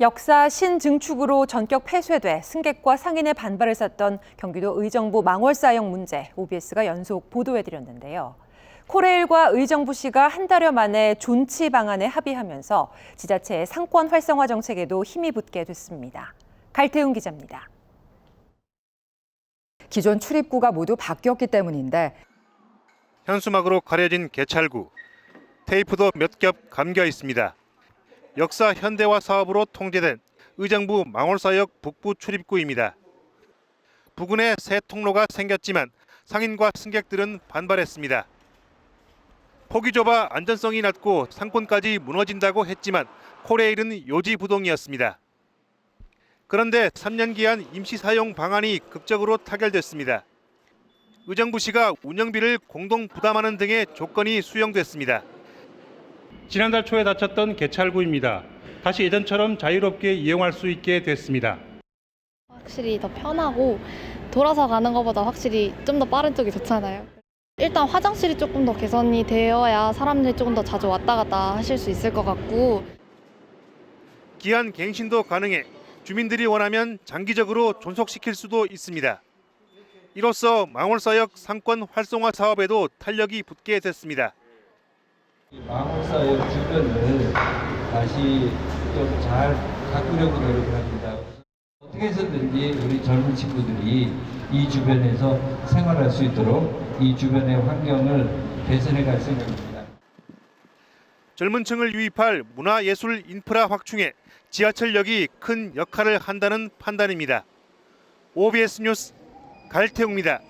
역사 신증축으로 전격 폐쇄돼 승객과 상인의 반발을 샀던 경기도 의정부 망월사역 문제 OBS가 연속 보도해드렸는데요. 코레일과 의정부 시가 한 달여 만에 존치 방안에 합의하면서 지자체의 상권 활성화 정책에도 힘이 붙게 됐습니다. 갈태웅 기자입니다. 기존 출입구가 모두 바뀌었기 때문인데 현수막으로 가려진 개찰구, 테이프도 몇 겹 감겨 있습니다. 역사 현대화 사업으로 통제된 의정부 망월사역 북부 출입구입니다. 부근에 새 통로가 생겼지만 상인과 승객들은 반발했습니다. 폭이 좁아 안전성이 낮고 상권까지 무너진다고 했지만 코레일은 요지부동이었습니다. 그런데 3년 기한 임시 사용 방안이 극적으로 타결됐습니다. 의정부시가 운영비를 공동 부담하는 등의 조건이 수용됐습니다. 지난달 초에 닫혔던 개찰구입니다. 다시 예전처럼 자유롭게 이용할 수 있게 됐습니다. 확실히 더 편하고 돌아서 가는 것보다 확실히 좀 더 빠른 쪽이 좋잖아요. 일단 화장실이 조금 더 개선이 되어야 사람들이 조금 더 자주 왔다 갔다 하실 수 있을 것 같고 기한 갱신도 가능해 주민들이 원하면 장기적으로 존속시킬 수도 있습니다. 이로써 망월사역 상권 활성화 사업에도 탄력이 붙게 됐습니다. 망원사역 주변을 다시 좀 잘 가꾸려고 노력을 합니다. 어떻게 해서든지 우리 젊은 친구들이 이 주변에서 생활할 수 있도록 이 주변의 환경을 개선해 갈 생각입니다. 젊은 층을 유입할 문화예술 인프라 확충에 지하철역이 큰 역할을 한다는 판단입니다. OBS 뉴스 갈태웅입니다.